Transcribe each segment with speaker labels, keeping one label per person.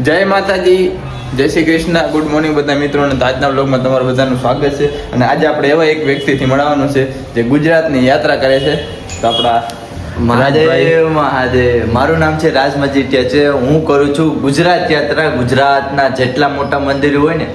Speaker 1: જય માતાજી જય શ્રી કૃષ્ણ. ગુડ મોર્નિંગ બધા મિત્રોને આજના બ્લોગમાં તમારું બધાનું સ્વાગત છે. અને આજે આપણે એવા એક વ્યક્તિથી મળવાનું છે જે ગુજરાતની યાત્રા કરે છે. તો આપણા
Speaker 2: મહાદેવ મહાદેવ. મારું નામ છે રાજ મજીટિયા છે. હું કરું છું ગુજરાત યાત્રા. ગુજરાતના જેટલા મોટા મંદિરો હોય ને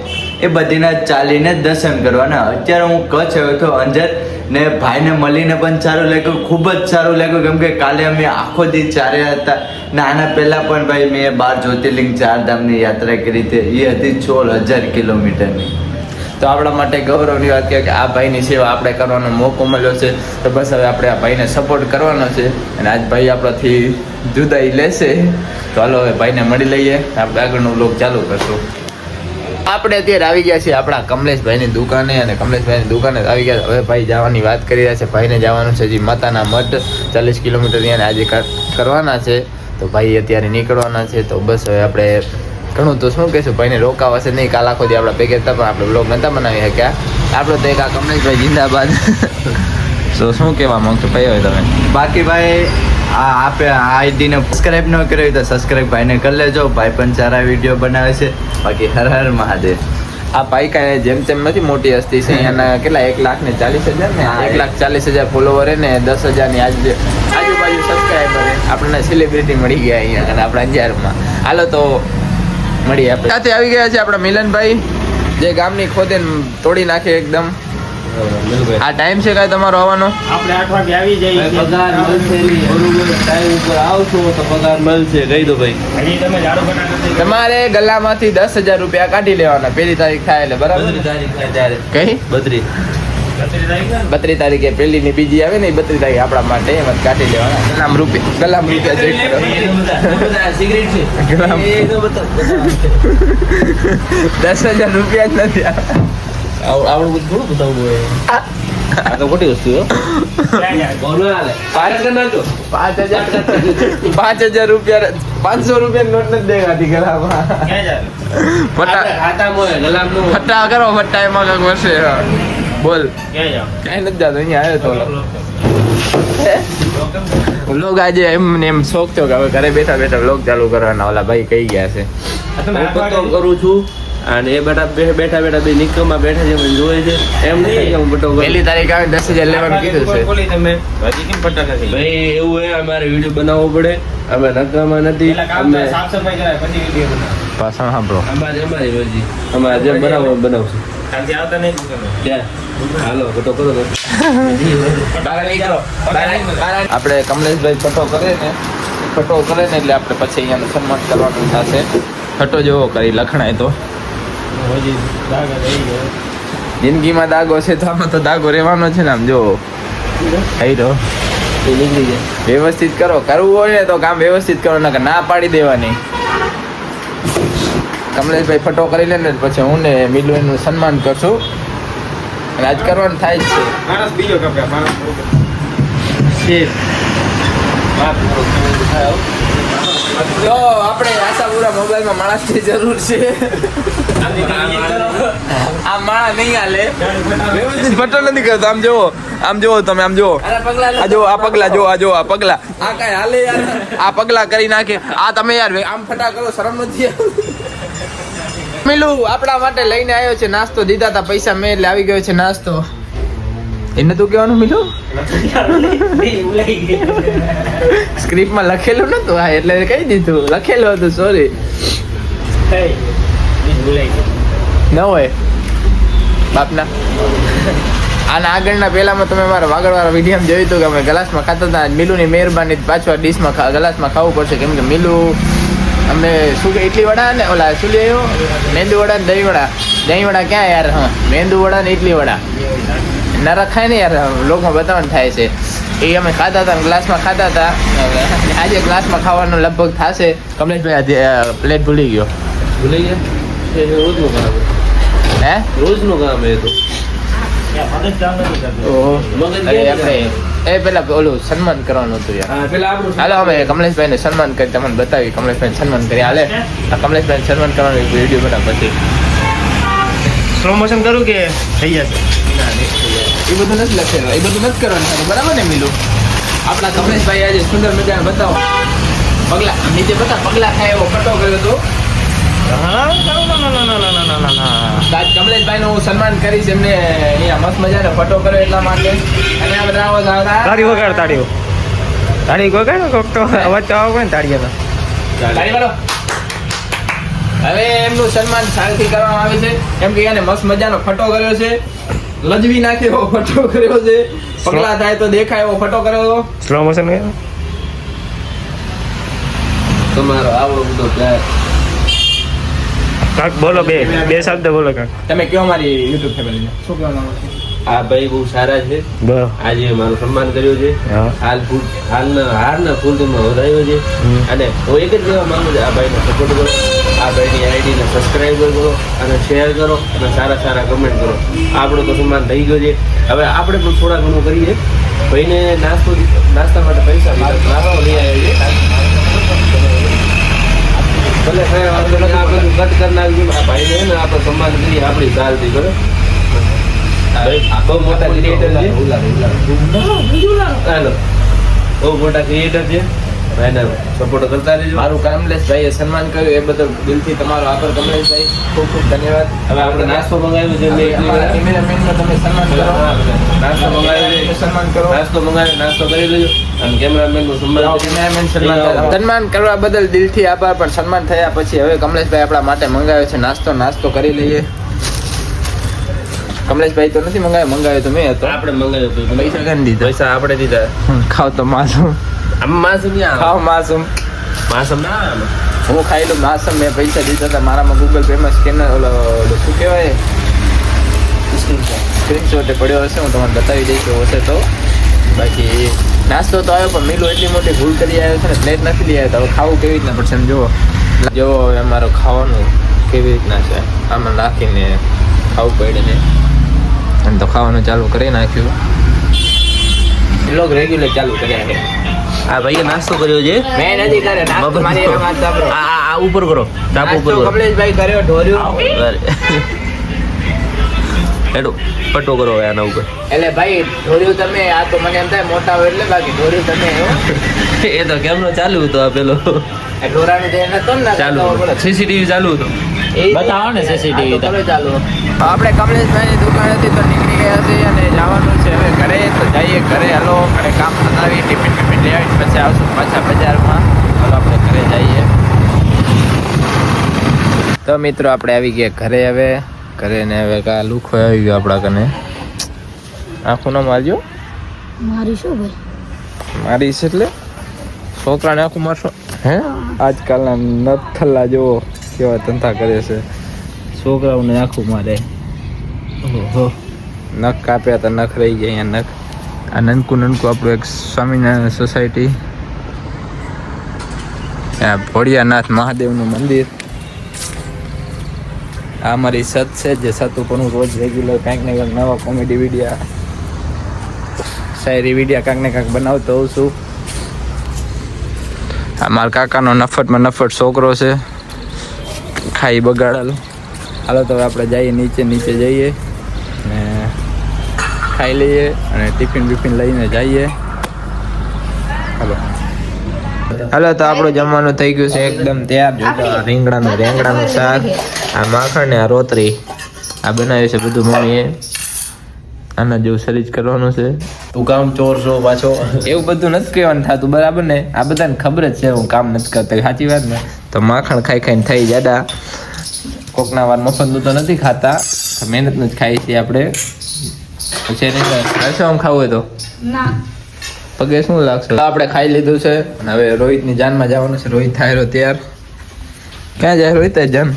Speaker 2: એ બધીના ચાલીને દર્શન કરવાના અત્યારે હું કચ્છ આવ્યો હતો અંજર. ને ભાઈને મળીને પણ સારું લાગ્યું, ખૂબ જ સારું લાગ્યું, કેમ કે કાલે અમે આખો દી ચાર્યા હતા. ને આના પહેલાં પણ ભાઈ મેં બાર જ્યોતિર્લિંગ ચાર ધામની યાત્રા કરી હતી. એ હતી સોળ હજાર કિલોમીટરની.
Speaker 1: તો આપણા માટે ગૌરવની વાત કે આ ભાઈની સેવા આપણે કરવાનો મોકો મળ્યો છે. તો બસ હવે આપણે આ ભાઈને સપોર્ટ કરવાનો છે. અને આજ ભાઈ આપણાથી જુદાઈ લેશે. તો હાલો હવે ભાઈને મળી લઈએ. આપણે આગળનો બ્લોગ ચાલુ કરશું. આપણે અત્યારે આવી ગયા છીએ આપણા કમલેશભાઈની દુકાને અને કમલેશભાઈની દુકાને આવી ગયા હવે ભાઈ જવાની વાત કરી રહ્યા છે. ભાઈને જવાનું છે હજી માતાના મઠ, ચાલીસ કિલોમીટર ત્યાં આજે કરવાના છે. તો ભાઈ અત્યારે નીકળવાના છે. તો બસ હવે આપણે ઘણું તો શું કહેશું, ભાઈને રોકાવાશે નહીં, કાલ આખો દી આપણા ભેગા હતા પણ આપણે બ્લોગ નહોતા બનાવી શક્યા. આપણે તો એક આ કમલેશભાઈ જિંદાબાદ. તો શું કહેવા માંગશો, ભાઈ હવે તમે?
Speaker 2: બાકી ભાઈ આ આપે આ આઈડીને સબસ્ક્રાઇબ ન કર્યો હોય તો સબસ્ક્રાઇબ ભાઈને કરી લેજો. ભાઈ પણ સારા વીડિયો બનાવે છે. બાકી હર હર મહાદેવ.
Speaker 1: આ ભાઈ કાંઈ જેમ તેમ નથી મોટી હસ્તી છે. અહીંયાના કેટલા એક લાખ ને ચાલીસ હજાર ને? એક લાખ ચાલીસ હજાર ફોલોવર ને દસ હજારની આજ આજુબાજુ સબસ્ક્રાઈબર આપણને સેલિબ્રિટી મળી ગયા અહીંયા અને આપણા અંજારમાં. હાલો તો મળીએ આપણે. સાથે આવી ગયા છે આપણા મિલનભાઈ? જે ગામની ખોદે તોડી નાખે એકદમ. આ ટાઈમ છે કાંઈ તમારો આવવાનો?
Speaker 3: આપણે આઠ વાગે આવી જઈએ
Speaker 4: પગાર મળશે બરોબર ટાઈમ ઉપર આવશો તો પગાર મળશે. કહી દો ભાઈ.
Speaker 1: તમારે ગલ્લામાંથી દસ હજાર રૂપિયા કાઢી લેવાના. પહેલી તારીખ થાય એટલે બરાબર?
Speaker 4: બત્રીસ તારીખ ત્યારે.
Speaker 1: કઈ?
Speaker 4: બત્રી
Speaker 3: બત્રીસ તારીખે
Speaker 1: પહેલી ની બીજી આવે ને એ બત્રીસ તારીખ આપણા માટે એમ જ કાઢી લેવાના. ગલામ રૂપિયા ગલામ રૂપિયા ચેક કરો. દસ હજાર રૂપિયા જ નથી
Speaker 4: આવડું બધું થોડું બતાવવું હોય. આ તો ખોટી વસ્તુ હો.
Speaker 3: ક્યાં જાય?
Speaker 4: બોલો હાલે પાંચ કરી નાખજો.
Speaker 1: પાંચ હજાર રૂપિયા પાંચસો રૂપિયા નોટ નથી દેખાતી ગલામાં.
Speaker 3: ક્યાં
Speaker 1: ફટા
Speaker 4: આપણે ખાતામાં હોય ગલામનું હોય.
Speaker 1: ફટા કરો ફટા એમાં કાંઈક વર્ષે બોલ.
Speaker 3: કઈ
Speaker 1: કાંઈ નથી જતો અહીંયા આવ્યો તો. લોક આજે એમ ને એમ શોખ થયો કે હવે ઘરે બેઠા બેઠા લોક ચાલુ કરવાના. ઓલા ભાઈ કહી ગયા છે.
Speaker 4: હું પતો કરું છું. અને એ બધા બેઠા બેઠા બે નિકમમાં બેઠા છે મને જોવે છે. એમ નહીં કે હું બટો
Speaker 1: પહેલી તારીખ આવે દસ હજાર લેવાનું કીધું છે.
Speaker 3: બોલી તમે હજી કેમ ફટા નથી?
Speaker 4: ભાઈ એવું હે અમારે વીડિયો બનાવવો પડે. અમે નકામા નથી. અમે
Speaker 3: સાફ સફાઈ કરાય પછી વીડિયો બનાવો.
Speaker 1: પાછળ સાંભળો.
Speaker 4: અમારે અમારી મરજી. અમારે જે બનાવો બનાવશું.
Speaker 3: આજે આવતા નહીં
Speaker 4: કરો
Speaker 1: આપણે કમલેશભાઈ ફટો કરે ને ફટો કરે ને એટલે આપણે પછી અહીંયાનું સન્માન કરવાનું થશે. ફટો જેવો કરી લખણાય તો.
Speaker 3: હજી દાગા રહી ગયો.
Speaker 1: જિંદગીમાં દાગો છે તો આમાં તો દાગો રહેવાનો છે ને આમ જો. થઈ રહ્યો. વ્યવસ્થિત કરો. કરવું હોય ને તો કામ વ્યવસ્થિત કરો ને ના પાડી દેવાની. કમલેશભાઈ ફટો કરી લે ને પછી હું ને મિલુ એનું સન્માન કરશું. રાજ કરવાનું થાય જ છે.
Speaker 3: માણસ બીજો કપડા માણસ
Speaker 1: તો આપણે આશાપુરા મોબાઈલમાં માણસની જરૂર છે. આ માણસ નહીં હાલે. વ્યવસ્થિત ફટો નથી કરતો. આમ જોવો આમ જુઓ તમે આમ જોવો આ જો આ પગલા જો આ જો આ પગલા. આ કઈ હાલે યાર. આ પગલા કરી નાખે. આ તમે યાર આમ ફટા કરો શરમ નથી? મિલુ આપણા માટે લઈને આવ્યો છે નાસ્તો. દીધા હતા પૈસા મેં એટલે આવી ગયો છે નાસ્તો. એને તું કહેવાનું મિલુ? સ્ક્રિપ્ટમાં લખેલું નતું. હા એટલે કહી દીધું. લખેલું હતું સોરી ન હોય. બાપના. આના આગળના પહેલામાં તમે મારા વાગડવાળા વિડીયામાં જોયું હતું કે અમે ગ્લાસમાં ખાતા હતા મિલુની મહેરબાની પાછવા ડીશમાં ગ્લાસમાં ખાવું પડશે. કેમ કે મિલુ અમને શું કે ઇડલી વડા ને ઓલા શું લે મેંદુ વડા ને દહીં વડા. દહીં વડા ક્યાં યાર હા? મેંદુ વડા ને ઇડલી વડા. ના રખાય ને યાર લોકમાં બતાવવાનું થાય છે. એ અમે ખાતા હતા ગ્લાસમાં ખાતા હતા. આજે ગ્લાસમાં ખાવાનું લગભગ થશે. કમલેશભાઈ આજે પ્લેટ ભૂલી ગયો.
Speaker 4: ભૂલી ગયા? રોજનું કામ
Speaker 1: હે?
Speaker 4: રોજનું કામ એ તો
Speaker 1: અરે આપણે એ પેલા ઓલું સન્માન કરવાનું હતું યાર.
Speaker 4: પેલા
Speaker 1: હાલો અમે કમલેશભાઈને સન્માન કરી તમને બતાવી કમલેશભાઈને સન્માન કરી. હાલે આ કમલેશભાઈને સન્માન કરવાનું વીડિયો બનાવ પછી.
Speaker 3: સ્લો મોશન કરું કે થઈ જશે?
Speaker 1: એ બધું નથી લખેલું. એ બધું નથી કરવાનું બરાબર ને મિલું? આપણા કમલેશભાઈ આજે સુંદર મજાને બતાવો. પગલા નીચે બતા પગલા થાય એવો ફટો કર્યો હતો કમલેશભાઈ નું સન્માન કરીશ એમને અહીંયા મસ્ત મજાનો ફટો કર્યો એટલા માટે. અને આ બધા
Speaker 3: તાળી વગાડ તાળીઓ. તાળી વગાડ કોક તો. અવાજ તો આવે ને તાળીઓનો
Speaker 1: તાળી. હવે એમનું સન્માન સાલથી કરવામાં આવે છે. કેમ કે એને મસ્ત મજાનો ફટો કર્યો છે. લજવી નાખ્યો ફટો કર્યો છે. પગલા થાય તો દેખાય એવો ફટો કર્યો હતો
Speaker 3: સ્લો મોશન
Speaker 4: તમારો આવડો બધો
Speaker 3: કાક બોલો બે બે શબ્દ બોલો કાક.
Speaker 1: તમે કયો મારી યુટ્યુબ ફેમિલીને શું કહેવા
Speaker 4: આ ભાઈ બહુ સારા છે. આજે મારું સન્માન કર્યું છે. હાલ ફૂલ હાલના હારના ફૂલ તેમાં વધાર્યો છે. અને હું એક જ કહેવા માંગુ છું આ ભાઈને સપોર્ટ કરો. આ ભાઈની આઈડીને સબસ્ક્રાઈબ કરો અને શેર કરો અને સારા સારા કમેન્ટ કરો. આપણો તો સન્માન થઈ ગયો છે. હવે આપણે પણ થોડા ઘણું કરીએ. ભાઈને નાસ્તો નાસ્તા માટે પૈસા નાસ્તો લઈ આવ્યો છે ભલે સાહેબ નથી આ બધું કટ કરી નાખ્યું આ ભાઈને ને આપણે સન્માન કરીએ આપણી ચાલતી ભાઈ બહુ મોટા ક્રિએટર છે. બહુ મોટા ક્રિએટર છે. સપોર્ટ કરતા રહેજો.
Speaker 1: મારું કમલેશભાઈએ સન્માન કર્યું એ બદલ દિલથી તમારો આભાર કમલેશભાઈ ખૂબ ખૂબ ધન્યવાદ.
Speaker 4: હવે આપણે નાસ્તો મંગાવ્યો છે
Speaker 1: કેમેરામેનનો તમે સન્માન કરો.
Speaker 4: નાસ્તો મંગાવ્યો
Speaker 1: સન્માન કરો.
Speaker 4: નાસ્તો મંગાવ્યો નાસ્તો કરી લેજો અને સન્માન
Speaker 1: કેમેરામેન સન્માન સન્માન કરવા બદલ દિલથી આભાર પણ સન્માન થયા પછી હવે કમલેશભાઈ આપણા માટે મંગાવ્યો છે નાસ્તો. નાસ્તો કરી લઈએ. કમલેશભાઈ તો નથી મંગાવ્યો મંગાવ્યો તો મેં હતો.
Speaker 4: આપણે મંગાવ્યો
Speaker 1: પૈસા કેમ દીધા.
Speaker 4: પૈસા આપણે દીધા.
Speaker 1: ખાવ તો માસુમ
Speaker 4: આમ માસમ
Speaker 1: ખાવ માસુમ.
Speaker 4: માસમ ના
Speaker 1: હું ખાઈ લઉં માસમ મેં પૈસા દીધા હતા. મારામાં ગૂગલ પેમાં સ્કેનર ઓલો શું કહેવાય? સ્ક્રીનશોટ પડ્યો હશે હું તમને બતાવી દઈશ હશે તો. બાકી નાસ્તો તો આવ્યો પણ મિલો એટલી મોટી ભૂલ કરી આવ્યો છે ને પ્લેટ નથી લઈ આવ્યો. તો ખાવું કેવી રીતના પડશે જુઓ. જુઓ હવે મારો ખાવાનું કેવી રીતના છે આમાં નાખીને ખાવું પડે અને તો ખાવાનું ચાલુ કરી નાખ્યું. લોગ રેગ્યુલર ચાલુ કર્યા છે.
Speaker 4: આ ભાઈએ નાસ્તો કર્યો છે.
Speaker 1: મેં નથી કર્યો નાસ્તો મારી વાત સાંભળો.
Speaker 4: આ આ- ઉપર કરો. ટાપ ઉપર કરો.
Speaker 1: કમલેશભાઈ કર્યો ઢોર્યું.
Speaker 4: એડો પટ્ટો કરો હવે આના ઉપર.
Speaker 1: એટલે ભાઈ ઢોર્યું તમે આ તો મને એમ થાય મોટા હોય એટલે બાકી ઢોર્યું તમે
Speaker 4: એ તો કેમનો ચાલુ હતો આ પેલો?
Speaker 1: ઢોરાનું જે નતો ને
Speaker 4: ચાલુ સીસીટીવી ચાલુ હતો. બતાવો ને
Speaker 1: સીસીટીવી આપણે કમલેશભાઈની દુકાન હતી તો નીકળી ગયા છીએ અને જવાનું છે હવે ઘરે. તો જઈએ ઘરે. હાલો અને કામ પતાવી ટિફિન ટિફિન લઈ આવીને પછી આવશું પાછા બજારમાં. હલો આપણે ઘરે જઈએ. તો મિત્રો આપણે આવી ગયા ઘરે હવે. ઘરે ને હવે કા લુખો આવી ગયો આપણા કને આખું ન મારજો
Speaker 5: મારી શું ભાઈ?
Speaker 1: મારી છે એટલે? છોકરાને આખું મારશો? હે? આજકાલના નથલ્લા જેવો કેવા ધંધા કરે છે. છોકરાઓને આખું મારે. નખ કાપ્યા તો નખ રહી ગયા અહીંયા નખ. આ નનકું નનકું આપણું એક સ્વામિનારાયણ સોસાયટી આ ભોળિયાનાથ મહાદેવનું મંદિર. આ મારી સત છે જે, સત ઉપર હું રોજ રેગ્યુલર કાંઈક ને કાંઈક નવા કોમેડી વિડીયા શાયરી વિડીયા કાંઈક ને કાંઈક બનાવતો હોઉં છું. આ મારા કાકાનો નફટમાં નફટ છોકરો છે. ખાઈ બગાડેલો. હાલો, તો હવે આપણે જઈએ, નીચે નીચે જઈએ ને ખાઈ લઈએ અને ટિફિન બિફિન લઈને જઈએ. હાલો. હાલો, તો આપણું જમવાનું થઈ ગયું છે એકદમ તૈયાર. રીંગણાનું રીંગણાનું શાક, આ માખણ ને આ રોતરી આ બનાવ્યું છે બધું મમ્મીએ. આના જેવું સરીજ કરવાનું છે.
Speaker 4: તું કામ ચોર છો પાછો.
Speaker 1: એવું બધું નથી કહેવાનું થતું, બરાબર ને? આ બધાને ખબર જ છે, હું કામ નથી કરતો. સાચી વાત ને? તો માખણ ખાઈ ખાઈને થઈ જાડા. કોકના વાર મફતનું તો નથી ખાતા મહેનત મહેનતનું જ ખાઈ છીએ આપણે. પછી એને આમ ખાવું હોય તો? પગે શું લાગશે? આપણે ખાઈ લીધું છે અને હવે રોહિતની જાનમાં જવાનું છે. રોહિત થાય રહ્યો તૈયાર. ક્યાં જાય રોહિત જાન?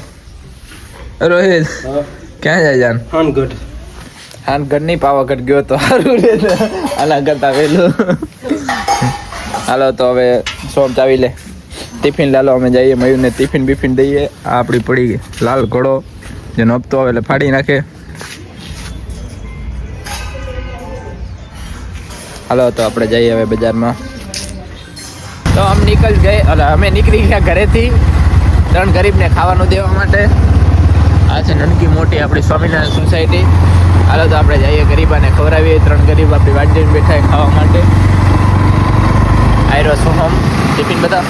Speaker 1: રોહિત ક્યાં જાય જાન?
Speaker 3: હાનગઢ.
Speaker 1: હાનગઢ નહીં પાવાગઢ ગયો તો સારું રે આના કરતા વહેલું. હાલો તો હવે સોમ ચાવી લે. ટિફિન લાલો, અમે જઈએ, મયુરને ટિફિન બિફિન દઈએ. આ આપણી પડી લાલ ઘોડો જે નપતો આવે એટલે ફાડી નાખે. હાલો, તો આપણે જઈએ હવે બજારમાં. તો આમ નીકળ ગઈ એટલે અમે નીકળી ગયા ઘરેથી ત્રણ ગરીબને ખાવાનું દેવા માટે. આ છે નનકી મોટી આપણી સ્વામિનારાયણ સોસાયટી. હાલો, તો આપણે જઈએ ગરીબાને ખવડાવીએ. ત્રણ ગરીબ આપણી વાટ બેઠા ખાવા માટે. આયરો સોહમ ટિફિન બતાવ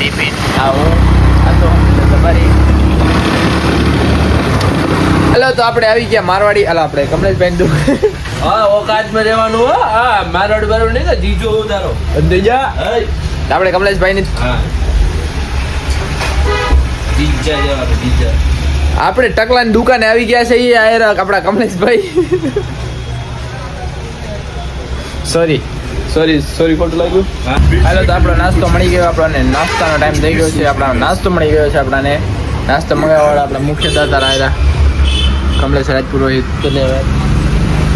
Speaker 1: આ આવો. આ હું આ તો તમારી. હલો તો આપણે આવી ગયા મારવાડી. અલા આપણે કમલેશભાઈ દુ
Speaker 4: હા ઓકાતમાં રહેવાનું હો. હા મારવાડી બરોબર નહીં ને જીજો ઉતારો.
Speaker 1: અંદર જા. તો આપણે કમલેશભાઈની
Speaker 4: હા. જીજા જવાનું જીજા
Speaker 1: આપણે ટકલાની દુકાને આવી ગયા છે એ આયરા આપણા કમલેશભાઈ. સોરી સોરી સોરી ખોટું લાગ્યું. હાલો તો આપણો નાસ્તો મળી ગયો. આપણને નાસ્તાનો ટાઈમ થઈ ગયો છે. આપણો નાસ્તો મળી ગયો છે આપણાને. નાસ્તો મંગાવવાળા આપણા મુખ્ય દાતા આયરા કમલેશ રાજપુરોહિત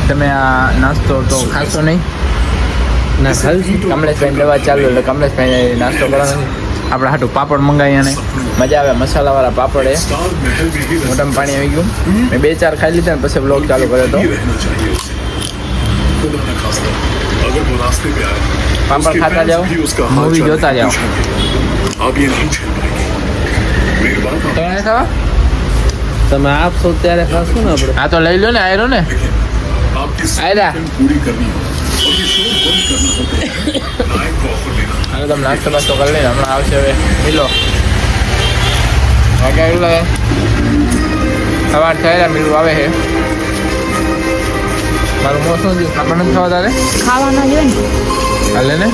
Speaker 1: તમે આ નાસ્તો તો ખાશો નહીં. ના ખાલી કમલેશભાઈ દવા ચાલુ એટલે કમલેશભાઈ નાસ્તો કરવાનો આપણે હાટું પાપડ મંગાવી અને મજા આવે મસાલાવાળા પાપડ એ. મોટામાં પાણી આવી ગયું. મેં બે ચાર ખાઈ લીધા ને પછી બ્લોગ ચાલુ કર્યો હતો
Speaker 6: अगर वो रास्ते पे आए
Speaker 1: पापड़
Speaker 6: उसके
Speaker 1: खाता
Speaker 6: fans
Speaker 1: जाओ,
Speaker 6: भी उसका हाथ
Speaker 1: मूवी
Speaker 6: चाटने
Speaker 1: जोता
Speaker 6: की
Speaker 1: जाओ।
Speaker 6: कोशिश करेंगे। आप ये नहीं झेल पाएंगे मेरी बात आप
Speaker 1: તમે નહીં ખાવા
Speaker 4: તમે આપશો ત્યારે ખાશું ને આપણે
Speaker 1: હા તો લઈ લો ને આયરો ને
Speaker 6: आपकी
Speaker 1: आयरा।
Speaker 6: फिल्म पूरी करनी हो और ये शो बंद करना होता है नायक को ऑफर देना
Speaker 1: હવે તમે નાસ્તો બાસ્તો કરી લઈને હમણાં આવશે હવે મિલો વાગ્યા કેટલા હે સવાર થયેલા મિલું આવે છે મારું મોં શું થયું? આપણે નથી ખાવા તારે?
Speaker 5: ખાવાના જોઈએ ને.
Speaker 1: હાલે ને?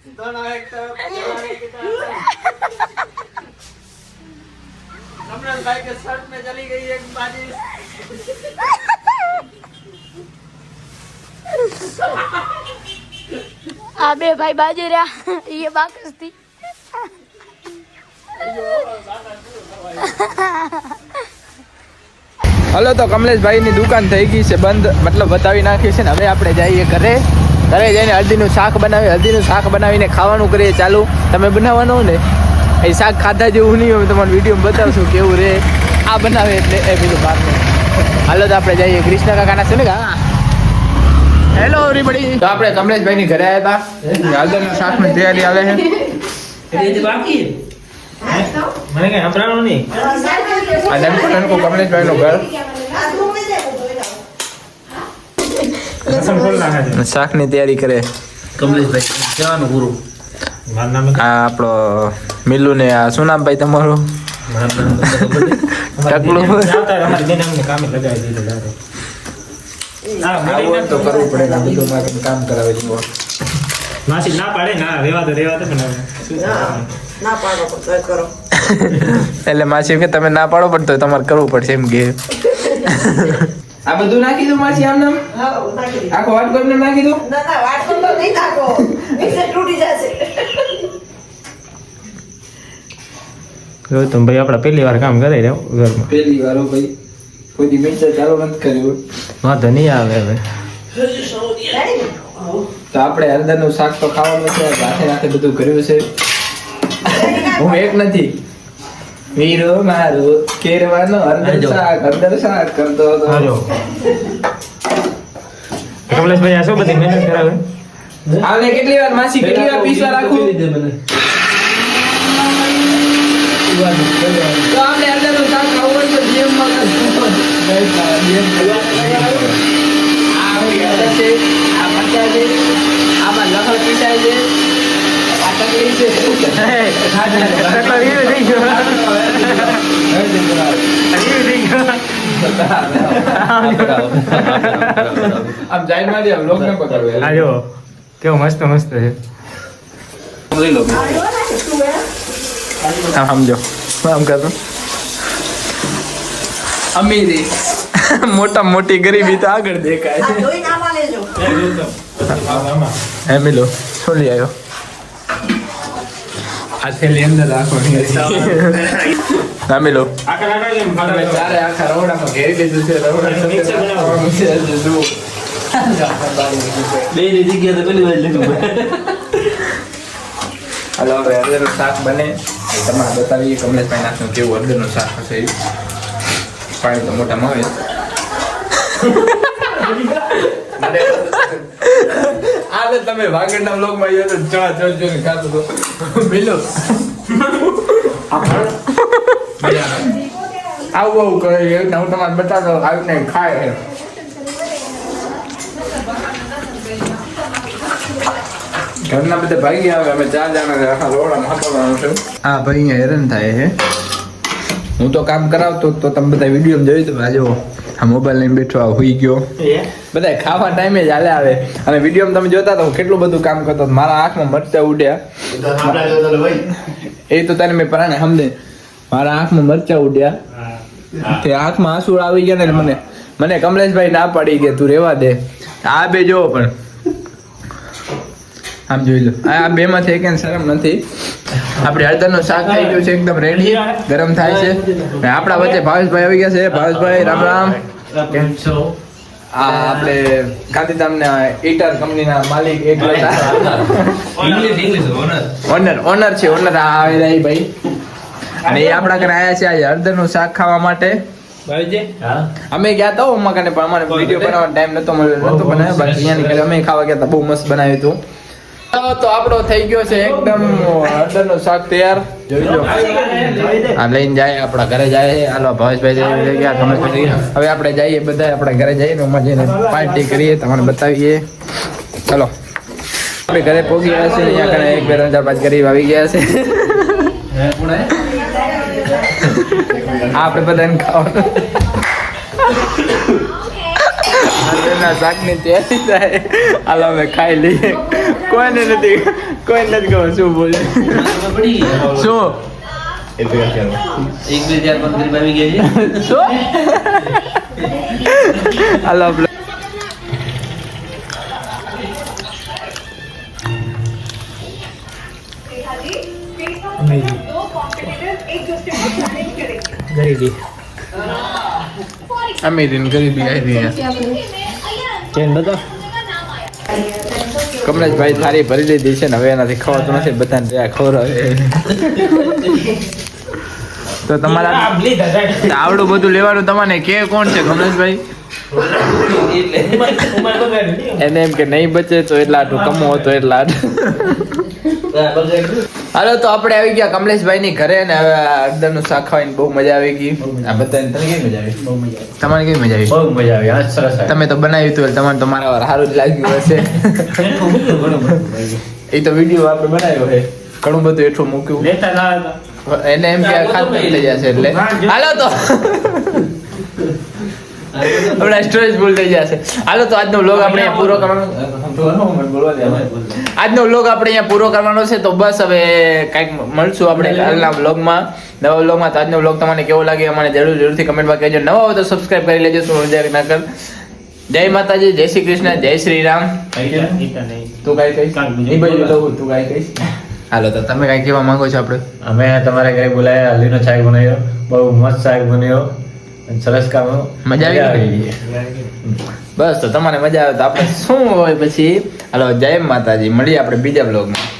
Speaker 1: આ
Speaker 5: આ બે ભાઈ બાજુ રહ્યા. એ બાકસથી
Speaker 1: હલો તો કમલેશભાઈની દુકાન થઈ ગઈ છે, બંધ. મતલબ બતાવી નાખી છે ને, હવે આપણે જઈએ ઘરે. ઘરે જઈને હલ્દીનું શાક બનાવી હલ્દીનું શાક બનાવીને ખાવાનું કરીએ ચાલુ. તમે બનાવવાનું ને એ શાક ખાધા જેવું નહીં હોય તમારે વિડીયોમાં બતાવશું કેવું રે. આ બનાવે એટલે એ બીજું બહારનું હાલો તો આપણે જઈએ. કૃષ્ણ કાકાના છે ને કા હેલો એવરીબડી તો આપણે કમલેશભાઈની ઘરે આવ્યા હતા. હાલદર શાકની તૈયારી આવે છે.
Speaker 3: મને કઈ સંભળાણું નહીં?
Speaker 1: આ નનકો નનકો કમલેશભાઈનું ઘર
Speaker 3: રસમ ખોલ નાખે છે
Speaker 1: શાકની તૈયારી કરે.
Speaker 4: કમલેશભાઈ કહેવાનું
Speaker 3: ગુરુ.
Speaker 1: આ આપણો મિલ્લુ ને આ શું નામ ભાઈ તમારું? ટકલું તો કરવું પડે ને બધું કામ કરાવે
Speaker 3: માસી ના પાડે ના રેવા તો રેવા તો પણ હવે. શું કરવાનું?
Speaker 1: એટલે માસી કે તમે ના પાડો પણ તો તમારે કરવું પડશે એમ કે. આ બધું નાખી દો માસી આમ નામ? આખો વાટકો એમને નાખી દો?
Speaker 7: ના ના વાટકો તો નહીં નાખો. મિક્સર તૂટી જશે.
Speaker 3: ગૌતમ ભાઈ આપણે પહેલી વાર કામ કરે રહ્યો ઘરમાં.
Speaker 1: પહેલી વાર હો ભાઈ. કોઈ દી મિક્સર ચાલુ નથી કર્યું
Speaker 3: વાંધો નહીં આવે હવે.
Speaker 1: તો આપણે હળદરનું શાક તો ખાવાનું છે સાથે સાથે બધું કર્યું છે. હું એક નથી. વીરો મારું કેરવાનો અંદર શાક હળદર શાક કરતો હતો.
Speaker 3: હાલો કમલેશભાઈ આ શું બધી મહેનત કરાવે?
Speaker 1: આને કેટલી વાર માસી કેટલી વાર પીસવા રાખું? તો આપણે હળદરનું શાક ખાવું હોય તો DM માં કરજો. આ આપણી છે આ મરચાં છે આમાં પીસાય છે. આમ જાય માં દે લોક ને પકડવે
Speaker 3: આ જો કેવો મસ્ત મસ્ત છે.
Speaker 1: આમ સમજો. આમ કરતો? અમીરી. મોટા મોટી ગરીબી તો આગળ દેખાય.
Speaker 7: આ ધોઈને આમાં લેજો.
Speaker 1: હે મિલો શું લઈ આવ્યો મિલો
Speaker 3: આખા આખા જેમ
Speaker 1: તમે
Speaker 3: ખાતા
Speaker 1: ચારે આખા રવડામાં ઘેરી લીધું છે રવડા.
Speaker 4: બે ની જગ્યાએ તો પેલી વાર લીધું
Speaker 1: હાલો હવે હળદરનું શાક બને. એ તમારે બતાવીએ કમલેશભાઈ નાખનું કેવું હળદરનું શાક હશે એ. પાણી તો મોટામાં આવે આને તમે વાગડના બ્લોગમાં આવ્યો તો ચણા ચણ ચણ ખાતો તો મિલો આવું આવું કરે છે. હું તમારે બતાવતો આવીને ખાય છે ઘરના બધા ભાઈ આવે અમે ચાર જણા આખા રોડામાં હંપાડવાનું છે. આ ભાઈ હેરાન થાય છે. હું તો કામ કરાવતો તો તમે બધા વીડિયો જોયું તો આ જો આ મોબાઈલ લઈને બેઠો આ હોઈ ગયો. બધા ખાવા ટાઈમે જ હાલે આવે અને વીડિયો તમે જોતા તો હું કેટલું બધું કામ કરતો મારા આંખમાં મરચા ઉડ્યા. એ તો તને મેં પરાણે સમજે મારા આંખમાં મરચા ઉડ્યા. તે આંખમાં આંસુ આવી ગયા ને મને મને કમલેશભાઈ ના પાડી ગયા તું રેવા દે. આ બે જોવો પણ. આમ જોઈ લો. આ બે માંથી એક શરમ નથી. આપણે હળદરનું શાક થઈ ગયું છે એકદમ રેડી ગરમ થાય છે. અને આપણા વચ્ચે ભાવેશભાઈ આવી ગયા છે. ભાવેશભાઈ રામ રામ.
Speaker 3: કેમ છો?
Speaker 1: આ આપણે ગાંધીધામના ઈટર કંપનીના માલિક એક
Speaker 3: English English owner
Speaker 1: owner owner છે ઓનર આ આવેલા એ ભાઈ. અને એ આપણા ઘરે આવ્યા છે આજે હળદરનું શાક ખાવા માટે. અમે ગયા તો ઉમા કને પણ અમારે વીડિયો બનાવવાનો ટાઈમ નતો મળ્યો નતો બનાવ્યો. બાકી અહીંયા નીકળ્યો અમે ખાવા ગયા હતા. બહુ મસ્ત બનાવ્યું હતું. તો આપણો થઈ ગયો છે એકદમ હળદરનો શાક તૈયાર. જોઈ લો આ લઈને જાય આપણા ઘરે જાય હાલો ભાવેશભાઈ જઈ ગયા કરી હવે આપણે જઈએ બધા આપણા ઘરે જઈએ ને જઈને પાર્ટી કરીએ તમને બતાવીએ. ચલો આપણે ઘરે પહોંચી ગયા છે અહીંયા કણે એક બે ત્રણ ચાર પાંચ ગરીબ આવી ગયા છે. આપણે બધાને ખાવાનું. ના શાકની તૈયારી થાય. હાલ અમે ખાઈ લઈએ. કોઈને નથી કોઈ નથી ખબર શું બોલે. શું? હાલો આપણે
Speaker 4: ગરીબી.
Speaker 1: અમીરીન ગરીબી આવી રહી
Speaker 4: ચેન બતા
Speaker 1: કમલેશભાઈ થારી ભરી લીધી છે ને હવે એનાથી ખવાતું નથી બધાને ત્યાં ખવડાવે તો તમારા આવડું બધું લેવાનું તમારે કે કોણ છે કમલેશભાઈ? એને એમ કે નહીં બચે તો એટલા આટલું કમો હતો એટલા આટલું. હાલો તો આપણે આવી ગયા કમલેશભાઈ ની ઘરે ને હવે અડદરનું શાક ખાવાની બહુ મજા આવી ગઈ. આ બધા તને કેવી મજા આવી? તમારે કેવી મજા આવી?
Speaker 3: બહુ મજા આવી. આ સરસ
Speaker 1: તમે તો બનાવ્યું હતું એટલે તમારે તો મારા વાર સારું જ લાગ્યું હશે. એ તો વીડિયો આપણે બનાવ્યો છે. ઘણું બધું એટલું મૂક્યું.
Speaker 3: લેતા ના
Speaker 1: એને એમ કે ખાતું થઈ જશે એટલે. હાલો તો. હમણાં સ્ટોરેજ ફૂલ થઈ જશે. હાલો, તો આજનો વ્લોગ આપણે અહીંયા પૂરો કરવાનો આજનો વ્લોગ આપણે અહીંયા પૂરો કરવાનો છે, તો બસ હવે કંઈક મળશું આપણે હાલના વ્લોગમાં નવા વ્લોગમાં તો આજનો વ્લોગ તમને કેવો લાગે અમને જરૂર જરૂરથી કમેન્ટમાં કહેજો. નવા હોય તો સબસ્ક્રાઇબ કરી લેજો, શું મજા ના કર જય માતાજી, જય શ્રી કૃષ્ણ, જય શ્રી રામ. તું કઈ કહીશ? તું કઈ કહીશ? હાલો, તો તમે કાંઈ કહેવા માંગો છો આપણે?
Speaker 3: અમે તમારા ઘરે બોલાયા હલ્દીનો શાક બનાવ્યો, બહુ મસ્ત શાક બન્યો સરસ કામ
Speaker 1: મજા આવી બસ તો તમારે મજા આવે તો આપણે શું હોય પછી? હાલો જય માતાજી. મળીએ આપણે બીજા બ્લોગમાં